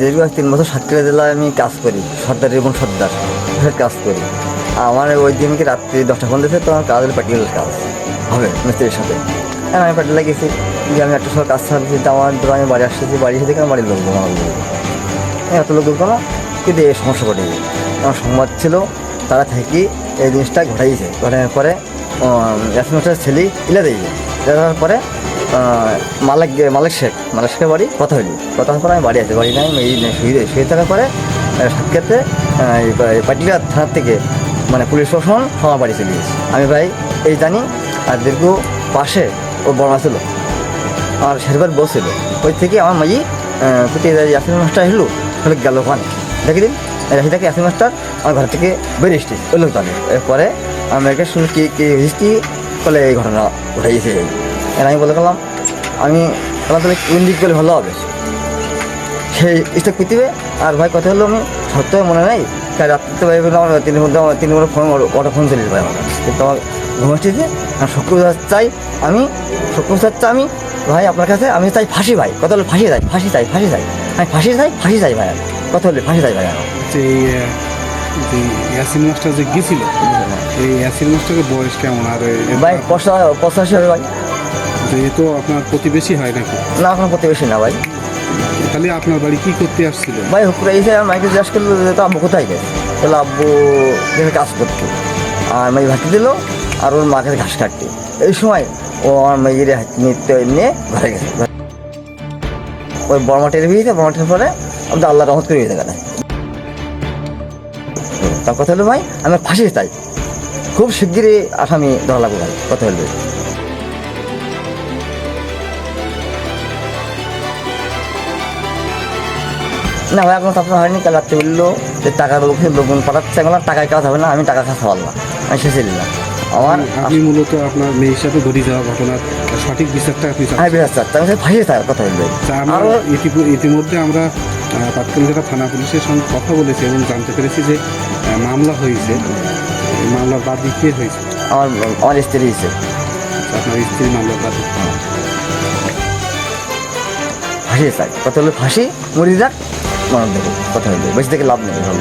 দীর্ঘ তিন বছর সাতক্ষীরা জেলায় আমি কাজ করি সর্দার এবং সর্দার কাজ করি। আমার ওই দিনকে রাত্রি দশটা ফোন দিয়েছে তো আমার কাজ হলো প্র্যাকটিক্যাল কাজ। হবে। মিস্ত্রির সাথে। হ্যাঁ আমি প্র্যাকটিক্যালে গেছি যে আমি একটা সময় কাজ ছাড়ছি তো আমার ধরো আমি বাড়ি আসতেছি বাড়ি এসে দেখি আমার বাড়ির লোক আমার লোক হ্যাঁ, এত লোক কোনো? কিন্তু এই সমস্যা ঘটে আমার সংবাদ ছিল তারা থেকে এই জিনিসটা ঘটাইছে। ঘটানোর পরে এসএমএসের ছেলে ইলে দিয়েছে। দেওয়ার পরে মালিক মালিক শেখ। মালিক শেখের বাড়ি কথা হইলি কথা হওয়ার পরে আমি বাড়ি আছি বাড়ি নাই শুয়ে শুয়ে থাকার পরে সাক্ষাতে পাটিলা থানার থেকে মানে পুলিশ প্রশাসন আমার বাড়ি চলে গেছে। আমি ভাই, এই জানি, আর দীর্ঘ পাশে ও বর্মা ছিল। আর শেরবার বসছিল ওই থেকে আমার মাই প্রতি ইয়াসিন মাস্টার এলো, তাহলে গেল ওখানে। দেখে দিন রাখি থেকে ইয়াসিন মাস্টার আমার ঘর থেকে বেরিয়ে এসছি। ওই লোক তাহলে। এরপরে, আমি একে শুনে কি কি বলে এই ঘটনা উঠে গেছে এর আমি বলে গেলাম আমি বললাম তাহলে কোন দিক গেলে ভালো হবে। সেই স্টেপ পৃথিবী আর ভাই কথা হলো আমি সত্য মনে নেই তাই রাত্রিতে ভাই বললাম আমার তিন মধ্যে আমার তিন ঘণ্টা ফোন অটো ফোন চলে ভাই আমার কিন্তু আমার ঘুমাচ্ছিতে আমি শুক্রবার চাই আমি শুক্রবার চাই আমি ভাই আপনার কাছে আমি চাই ফাঁসি ভাই। কথা হলো ফাঁসি চাই ফাঁসি চাই ফাঁসি চাই। আমি ফাঁসি চাই ফাঁসি চাই ভাই। আমি কথা হলে ফাঁসি চাই ভাই আমার। যে আহ, যে ইয়াসিন মাস্টার যে গেছিল এই ইয়াসিন মাস্টারের বয়স কেমন? আর ভাই পঁচাশি হবে ভাই। যে এ তো আপনার প্রতিবেশী হয় নাকি? না এখন প্রতিবেশী না ভাই। তাহলে আপনার বাড়ি কি করতে আসছিল? ভাই হুকুরে এসে আমার মাইকে জিজ্ঞাসা করল যে তো আব্বু কোথায় গেছে তাহলে আব্বু যেখানে কাজ করতো। আর মাই ভাতি দিল আর ওর মাকে ঘাস কাটতে। এই সময় ও আমার মেয়ের নিতে নিয়ে ঘরে গেছে। ওই বর্মা টের ভিড়ে বর্মা টের পরে আমি তো আল্লাহ রহমত করে কেন তার কথা হলো ভাই আমি ফাঁসি চাই। খুব শিগগিরই আসামি ধরা লাগবে ভাই কথা হলো। না ভাই এখন আপনার হয়নি কাল রাত্রে বলল যে টাকা দেবো লোকজন পাঠাচ্ছে। এখন টাকায় কাজ হবে না আমি টাকা খাওয়া পারলাম আমি শেষে নিলাম আমার আপনি মূলত আপনার মেয়ের সাথে ঘটে যাওয়া ঘটনার সঠিক বিচারটা আপনি। আমি বেশ চাচ্ছি আমি ফাঁসি থাকার কথা বলবে। তা আমরা আরও ইতিমধ্যে আমরা আহ, পাটকলঘাটা থানা পুলিশের সঙ্গে কথা বলেছি এবং জানতে পেরেছি যে মামলা হয়েছে। মামলার বাদী কে হয়েছে? আমার আমার স্ত্রী হিসেবে আপনার স্ত্রী মামলার বাদী ফাঁসি চাই। কথা হলো ফাঁসি মরি যাক। মরণ দেবো কথা হলো বেশি থেকে লাভ নেই, ভালো।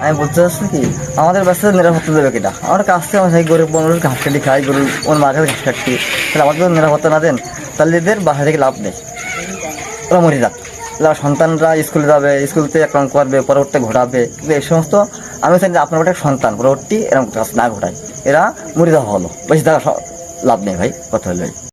আমি বলতে চাচ্ছি কি, আমাদের ব্যবসা নিরাপত্তা দেবে কিনা? আমরা কাজ থেকে, আমরা সেই গরিব মানুষ ঘাস কাটি খাই, গরু, ওর মাকে ঘাস কাটছি তাহলে আমাদের নিরাপত্তা না দেন, তাহলে এদের বাসা থেকে লাভ নেই। ওরা মরে যাক। তাহলে সন্তানরা স্কুলে যাবে, স্কুলতে রকম করবে, পরবর্তী ঘোরাবে, কিন্তু এই সমস্ত, আমি চাই যে আপনার একটা সন্তান, পরবর্তী এরকম কাজ না ঘটায়। এরা মরে যাওয়া হলো বেশি স- লাভ নেই ভাই, কথা হলো